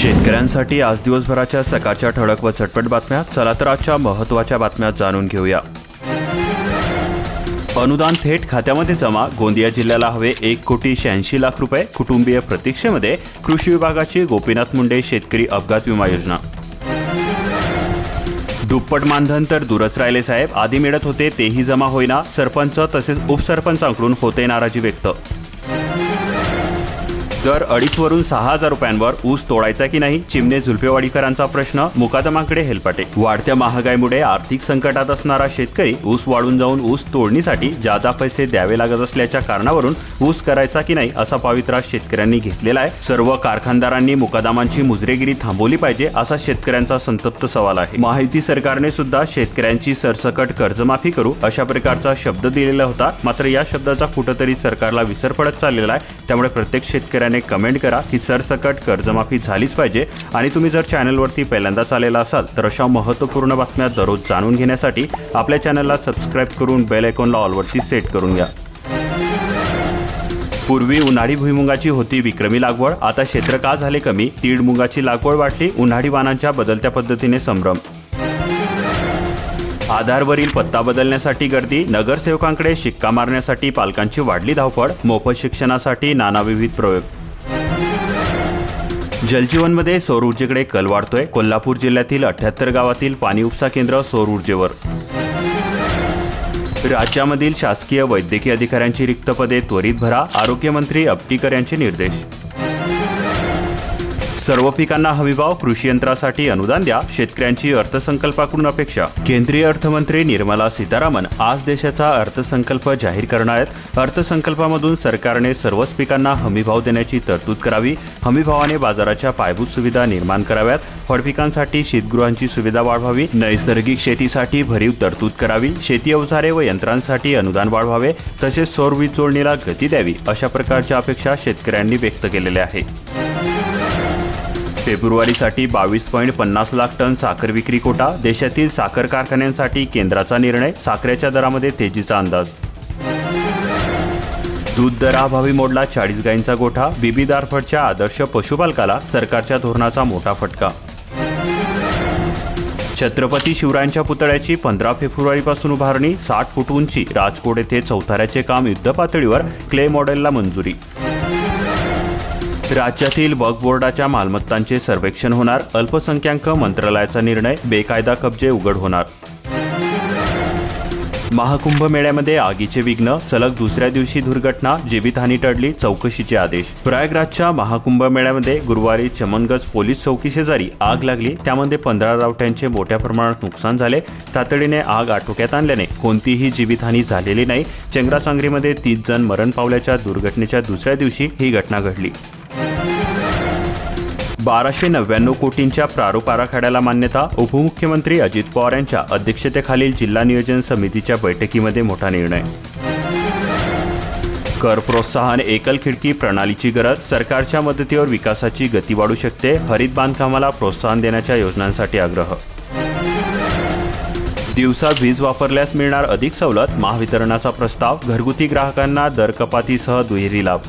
शेतकऱ्यांसाठी आज दिवसभराच्या सकाळच्या ठळक व झटपट बातम्या. चला तर आजच्या महत्त्वाच्या बातम्या जाणून घेऊया. अनुदान थेट खात्यामध्ये जमा. गोंदिया जिल्ह्याला हवे एक कोटी शहाऐंशी लाख रुपये. कुटुंबीय प्रतीक्षेमध्ये कृषी विभागाची गोपीनाथ मुंडे शेतकरी अपघात विमा योजना. दुप्पट मानधन तर दूरच राहिले साहेब. आधी मिळत होते तेही जमा होईना. सरपंच तसेच उपसरपंचांकडून होते नाराजी व्यक्त. दर अडीच वरून सहा हजार रुपयांवर ऊस तोडायचा की नाही चिमणे झुलपेवाडीकरांचा प्रश्न मुकादमाकडे हेलपाटे. वाढत्या महागाईमुळे आर्थिक संकटात असणारा शेतकरी ऊस वाढून जाऊन ऊस तोडणीसाठी जादा पैसे द्यावे लागत असल्याच्या कारणावरून ऊस करायचा की नाही असा पावित्रा शेतकऱ्यांनी घेतलेला आहे. सर्व कारखानदारांनी मुकादमांची मुजरेगिरी थांबवली पाहिजे असा शेतकऱ्यांचा संतप्त सवाल आहे. माहिती सरकारने सुद्धा शेतकऱ्यांची सरसकट कर्जमाफी करू अशा प्रकारचा शब्द दिलेला होता. मात्र या शब्दाचा कुठंतरी सरकारला विसर पडत चाललेला आहे. त्यामुळे प्रत्येक शेतकऱ्यांनी कमेंट करा की सरसकट कर्जमाफी झालीच पाहिजे. आणि तुम्ही जर चॅनलवरती पहिल्यांदाच आलेला असाल तर अशा महत्त्वपूर्ण बातम्या दररोज जाणून घेण्यासाठी आपल्या चॅनलला सबस्क्राईब करून बेल आयकॉनला ऑलवरती सेट करून घ्या. पूर्वी उन्हाळी भुईमुगाची होती विक्रमी लागवड आता क्षेत्र का झाले कमी? तीड मुगाची लागवड वाढली उन्हाळी वाणांच्या बदलत्या पद्धतीने संभ्रम. आधारवरील पत्ता बदलण्यासाठी गर्दी नगरसेवकांकडे शिक्का मारण्यासाठी पालकांची वाढली धावपळ मोफत शिक्षणासाठी नाना विविध प्रयोग. जलजीवनमध्ये सौर ऊर्जेकडे कल वाढतोय. कोल्हापूर जिल्ह्यातील अठ्याहत्तर गावातील पाणी उपसा केंद्र सौर ऊर्जेवर. राज्यामधील शासकीय वैद्यकीय अधिकाऱ्यांची रिक्त पदे त्वरित भरा. आरोग्यमंत्री अपटीकर यांचे निर्देश. सर्व पिकांना हमीभाव कृषी यंत्रासाठी अनुदान द्या शेतकऱ्यांची अर्थसंकल्पाकडून अपेक्षा. केंद्रीय अर्थमंत्री निर्मला सीतारामन आज देशाचा अर्थसंकल्प जाहीर करणार आहेत. अर्थसंकल्पामधून सरकारने सर्वच पिकांना हमीभाव देण्याची तरतूद करावी हमीभावाने बाजाराच्या पायाभूत सुविधा निर्माण कराव्यात फळपिकांसाठी शीतगृहांची सुविधा वाढवावी नैसर्गिक शेतीसाठी भरीव तरतूद करावी शेती अवजारे व यंत्रांसाठी अनुदान वाढवावे तसेच सौर वीज जोडणीला गती द्यावी अशा प्रकारच्या अपेक्षा शेतकऱ्यांनी व्यक्त केलेल्या आहेत. फेब्रुवारीसाठी बावीस पॉईंट पन्नास लाख टन साखर विक्री कोटा देशातील साखर कारखान्यांसाठी केंद्राचा निर्णय साखरेच्या दरामध्ये तेजीचा अंदाज. दूध दराभावी मोडला चाळीस गायींचा गोठा बीबी दारफडच्या आदर्श पशुपालकाला सरकारच्या धोरणाचा मोठा फटका. छत्रपती शिवरायांच्या पुतळ्याची पंधरा फेब्रुवारीपासून उभारणी साठ फूट उंची राजकोट येथे चौथाऱ्याचे काम युद्धपातळीवर क्ले मॉडेलला मंजुरी. राज्यातील वक्फ बोर्डाच्या मालमत्तांचे सर्वेक्षण होणार. अल्पसंख्याक मंत्रालयाचा निर्णय बेकायदा कब्जे उघड होणार. महाकुंभ मेळ्यामध्ये आगीचे विघ्न सलग दुसऱ्या दिवशी दुर्घटना जीवितहानी टळली चौकशीचे आदेश. प्रयागराजच्या महाकुंभ मेळ्यामध्ये गुरुवारी चमनगज पोलीस चौकी शेजारी आग लागली. त्यामध्ये पंधरा रावट्यांचे मोठ्या प्रमाणात नुकसान झाले. तातडीने आग आटोक्यात आणल्याने कोणतीही जीवितहानी झालेली नाही. चेंगराचांगरीमध्ये तीस जण मरण पावल्याच्या दुर्घटनेच्या दुसऱ्या दिवशी ही घटना घडली. बाराशे नव्याण्णव कोटींच्या प्रारूप आराखड्याला मान्यता उपमुख्यमंत्री अजित पवार यांच्या अध्यक्षतेखालील जिल्हा नियोजन समितीच्या बैठकीमध्ये मोठा निर्णय. कर प्रोत्साहन एकल खिडकी प्रणालीची गरज सरकारच्या मदतीवर विकासाची गती वाढू शकते हरित बांधकामाला प्रोत्साहन देण्याच्या योजनांसाठी आग्रह. दिवसा वीज वापरल्यास मिळणार अधिक सवलत महावितरणाचा प्रस्ताव घरगुती ग्राहकांना दर कपातीसह दुहेरी लाभ.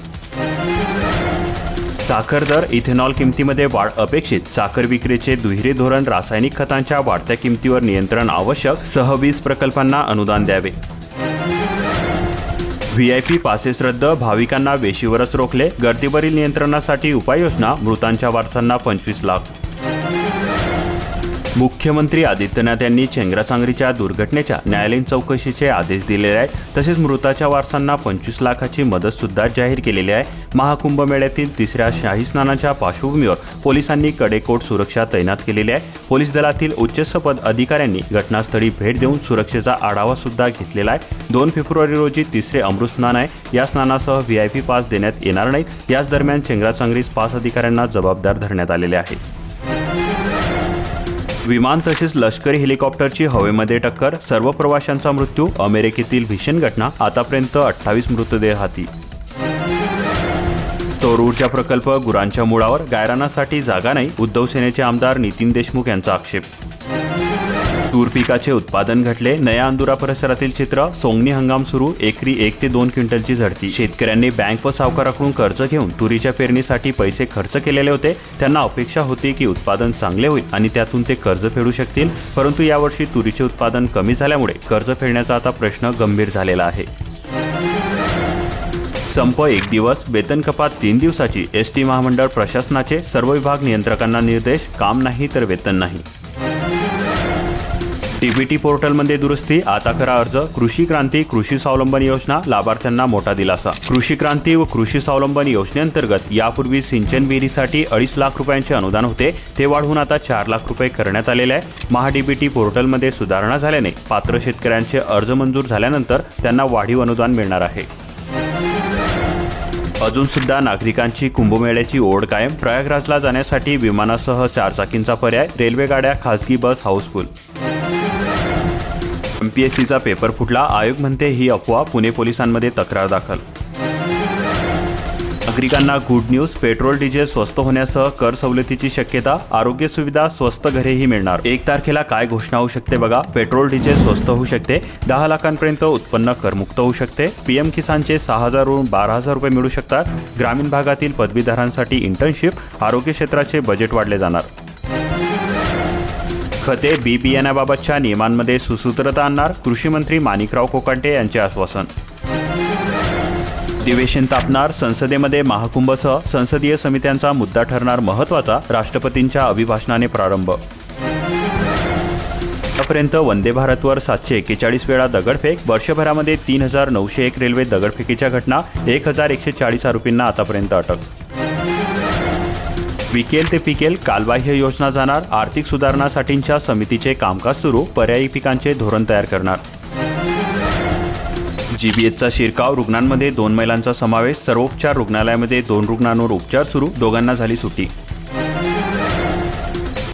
साखर दर इथेनॉल किमतीमध्ये वाढ अपेक्षित. साखर विक्रीचे दुहेरी धोरण रासायनिक खतांच्या वाढत्या किमतीवर नियंत्रण आवश्यक सह वीज प्रकल्पांना अनुदान द्यावे. व्ही आय पी पासेस रद्द भाविकांना वेशीवरच रोखले. गर्दीवरील नियंत्रणासाठी उपाययोजना मृतांच्या वारसांना पंचवीस लाख. मुख्यमंत्री आदित्यनाथ यांनी चेंगराचांगरीच्या दुर्घटनेच्या न्यायालयीन चौकशीचे आदेश दिलेले आहेत. तसेच मृताच्या वारसांना पंचवीस लाखाची मदत सुद्धा जाहीर केलेली आहे. महाकुंभ मेळ्यातील तिसऱ्या शाही स्नानाच्या पार्श्वभूमीवर पोलिसांनी कडेकोट सुरक्षा तैनात केलेली आहे. पोलीस दलातील उच्चस्तपद अधिकाऱ्यांनी घटनास्थळी भेट देऊन सुरक्षेचा आढावा सुद्धा घेतलेला आहे. दोन फेब्रुवारी रोजी तिसरे अमृत स्नान आहे. या स्नानासह व्ही आय पी पास देण्यात येणार नाहीत. याच दरम्यान चेंगराचांगरीस पास अधिकाऱ्यांना जबाबदार धरण्यात आलेले आहे. विमान तसेच लष्करी हेलिकॉप्टरची हवेमध्ये टक्कर सर्व प्रवाशांचा मृत्यू अमेरिकेतील भीषण घटना आतापर्यंत अठ्ठावीस मृतदेह हाती. सौर ऊर्जा प्रकल्प गुरांच्या मुळावर गायरानासाठी जागा नाही उद्धव सेनेचे आमदार नितीन देशमुख यांचा आक्षेप. तूर पिकाचे उत्पादन घटले नया अंदुरा परिसरातील चित्र सोंगणी हंगाम सुरू एकरी एक ते दोन क्विंटलची झडती. शेतकऱ्यांनी बँक व सावकाराकडून कर्ज घेऊन तुरीच्या पेरणीसाठी पैसे खर्च केलेले होते. त्यांना अपेक्षा होती की उत्पादन चांगले होईल आणि त्यातून ते कर्ज फेडू शकतील परंतु यावर्षी तुरीचे उत्पादन कमी झाल्यामुळे कर्ज फेडण्याचा आता प्रश्न गंभीर झालेला आहे. संप एक दिवस वेतन कपात तीन दिवसाची एस टी महामंडळ प्रशासनाचे सर्व विभाग नियंत्रकांना निर्देश काम नाही तर वेतन नाही. टीपीटी पोर्टलमध्ये दुरुस्ती आता करा अर्ज कृषी क्रांती कृषी स्वावलंबन योजना लाभार्थ्यांना मोठा दिलासा. कृषी क्रांती व कृषी स्वावलंबन योजनेअंतर्गत यापूर्वी सिंचन विहिरीसाठी अडीच लाख रुपयांचे अनुदान होते. ते वाढवून आता चार लाख रुपये करण्यात आलेले आहे. महाडीबीटी पोर्टलमध्ये सुधारणा झाल्याने पात्र शेतकऱ्यांचे अर्ज मंजूर झाल्यानंतर त्यांना वाढीव अनुदान मिळणार आहे. अजून सुद्धा नागरिकांची कुंभमेळ्याची ओढ कायम. प्रयागराजला जाण्यासाठी विमानासह चारचाकींचा पर्याय रेल्वे गाड्या खासगी बस हाऊसफुल. एमपीएससीचा पेपर फुटला. आयोग म्हणते ही अफवा पुणे पोलिसांमध्ये तक्रार दाखल. नागरिकांना गुड न्यूज पेट्रोल डिझेल स्वस्त होण्यासह कर सवलतीची शक्यता आरोग्य सुविधा स्वस्त घरेही मिळणार. एक तारखेला काय घोषणा होऊ शकते बघा. पेट्रोल डिझेल स्वस्त होऊ शकते. दहा लाखांपर्यंत उत्पन्न करमुक्त होऊ शकते. पीएम किसानचे सहा हजारवरून बारा हजार रुपये मिळू शकतात. ग्रामीण भागातील पदवीधरांसाठी इंटर्नशिप आरोग्य क्षेत्राचे बजेट वाढले जाणार. खते बी बियाण्याबाबतच्या नियमांमध्ये सुसूत्रता आणणार कृषी मंत्री माणिकराव कोकांटे यांचे आश्वासन. अधिवेशन तापणार संसदेमध्ये महाकुंभसह संसदीय समित्यांचा मुद्दा ठरणार महत्त्वाचा राष्ट्रपतींच्या अभिभाषणाने प्रारंभ. आतापर्यंत वंदे भारतवर सातशे एक्केचाळीस वेळा दगडफेक वर्षभरामध्ये तीन हजार नऊशे एक रेल्वे दगडफेकीच्या घटना एक हजार एकशे चाळीस आरोपींना आतापर्यंत अटक. विकेल ते पिकेल कालबाह्य योजना जाणार आर्थिक सुधारणासाठींच्या समितीचे कामकाज सुरू पर्यायी पिकांचे धोरण तयार करणार. जीबीएचचा शिरकाव रुग्णांमध्ये दोन महिलांचा समावेश सर्वोपचार रुग्णालयामध्ये दोन रुग्णांवर उपचार सुरू दोघांना झाली सुट्टी.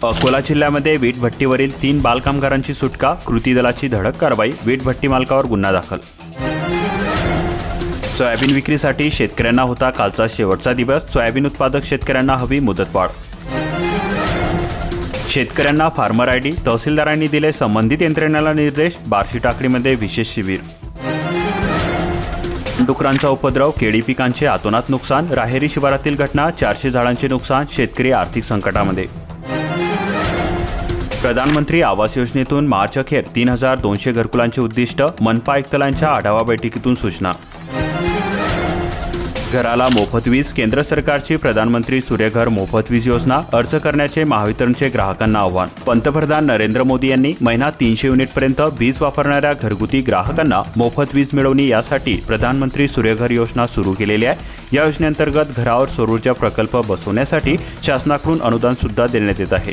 अकोला जिल्ह्यामध्ये वीटभट्टीवरील तीन बालकामगारांची सुटका कृती दलाची धडक कारवाई वीट भट्टी मालकावर गुन्हा दाखल. सोयाबीन विक्रीसाठी शेतकऱ्यांना होता कालचा शेवटचा दिवस. सोयाबीन उत्पादक शेतकऱ्यांना हवी मुदतवाढ. शेतकऱ्यांना फार्मर आय डी तहसीलदारांनी दिले संबंधित यंत्रणेला निर्देश बार्शी टाकडीमध्ये विशेष शिबिर. डुकरांचा उपद्रव केळी पिकांचे आतोनात नुकसान राहेरी शिवारातील घटना चारशे झाडांचे नुकसान शेतकरी आर्थिक संकटामध्ये. प्रधानमंत्री आवास योजनेतून मार्च अखेर तीन हजार दोनशे घरकुलांचे उद्दिष्ट मनपा आयुक्तालयांच्या आढावा बैठकीतून सूचना. घराला मोफत वीज केंद्र सरकारची प्रधानमंत्री सूर्यघर मोफत वीज योजना अर्ज करण्याचे महावितरणचे ग्राहकांना आव्हान. पंतप्रधान नरेंद्र मोदी यांनी महिना तीनशे युनिटपर्यंत वीज वापरणाऱ्या घरगुती ग्राहकांना मोफत वीज मिळवणी यासाठी प्रधानमंत्री सूर्यघर योजना सुरू केलेली आहे. या योजनेअंतर्गत घरावर सौरऊर्जा प्रकल्प बसवण्यासाठी शासनाकडून अनुदान सुद्धा देण्यात येत आहे.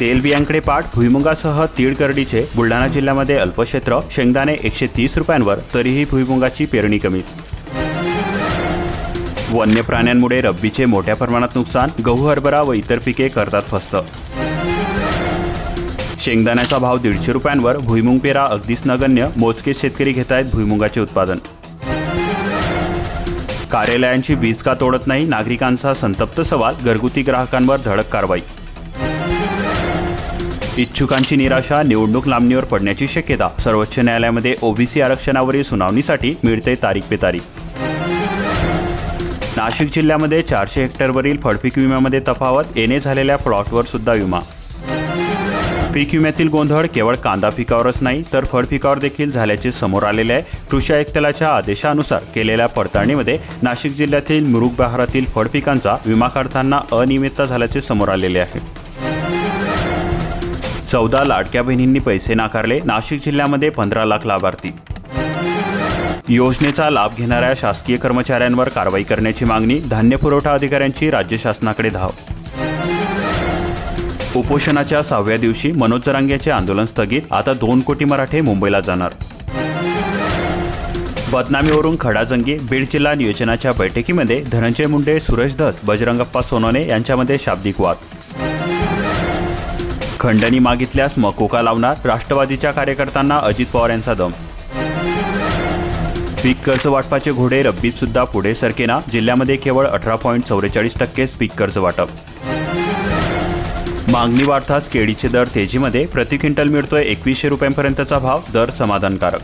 तेलबियांकडे पाठ भुईमुगासह तीळ करडीचे बुलढाणा जिल्ह्यामध्ये अल्पक्षेत्र शेंगदाणे एकशे तीस रुपयांवर तरीही भुईमुगाची पेरणी कमीच. वन्य प्राण्यांमुळे रब्बीचे मोठ्या प्रमाणात नुकसान गहू हरभरा व इतर पिके करतात फस्त. शेंगदाण्याचा भाव दीडशे रुपयांवर भुईमुंग पेरा अगदीच नगण्य मोजके शेतकरी घेत आहेत भुईमुगाचे उत्पादन. कार्यालयांची वीज का तोडत नाही नागरिकांचा संतप्त सवाल घरगुती ग्राहकांवर धडक कारवाई. इच्छुकांची निराशा निवडणूक लांबणीवर पडण्याची शक्यता सर्वोच्च न्यायालयामध्ये ओबीसी आरक्षणावरील सुनावणीसाठी मिळते तारीख पे तारीख नाशिक जिल्ह्यामध्ये चारशे हेक्टरवरील फळपीक विम्यामध्ये तफावत येणे झालेल्या प्लॉटवर सुद्धा विमा. पीक विम्यातील गोंधळ केवळ कांदा पिकावरच नाही तर फळ पिकावर देखील झाल्याचे समोर आलेले आहे. कृषी आयुक्तालयाच्या आदेशानुसार केलेल्या पडताळणीमध्ये नाशिक जिल्ह्यातील मुरुग बहारातील फळ पिकांचा विमा काढताना अनियमितता झाल्याचे समोर आलेले आहे. चौदा लाडक्या बहिणींनी पैसे नाकारले नाशिक जिल्ह्यामध्ये पंधरा लाख लाभार्थी. योजनेचा लाभ घेणाऱ्या शासकीय कर्मचाऱ्यांवर कारवाई करण्याची मागणी धान्य पुरवठा अधिकाऱ्यांची राज्य शासनाकडे धाव. उपोषणाच्या सहाव्या दिवशी मनोज जरांगेचे आंदोलन स्थगित आता दोन कोटी मराठे मुंबईला जाणार. बदनामीवरून खडाजंगी बीड जिल्हा नियोजनाच्या बैठकीमध्ये धनंजय मुंडे सुरेश धस बजरंगप्पा सोनोने यांच्यामध्ये शाब्दिक वाद. खंडणी मागितल्यास मकोका लावणार राष्ट्रवादीच्या कार्यकर्त्यांना अजित पवार यांचा दम. पीक कर्ज वाटपाचे घोडे रब्बीत सुद्धा पुढे सरकेना. जिल्ह्यामध्ये केवळ अठरा पॉईंट चौवेचाळीस टक्केच पीक कर्ज वाटप. मागणी वाढताच केळीचे दर तेजीमध्ये. प्रति क्विंटल मिळतोय एकवीसशे रुपयांपर्यंतचा भाव. दर समाधानकारक.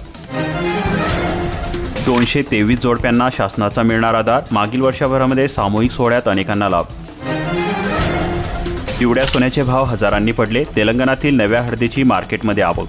दोनशे तेवीस जोडप्यांना शासनाचा मिळणार आधार मागील वर्षभरामध्ये सामूहिक सोहळ्यात अनेकांना लाभ. पिवड्या सोन्याचे भाव हजारांनी पडले. तेलंगणातील नव्या हळदीची मार्केटमध्ये आवक.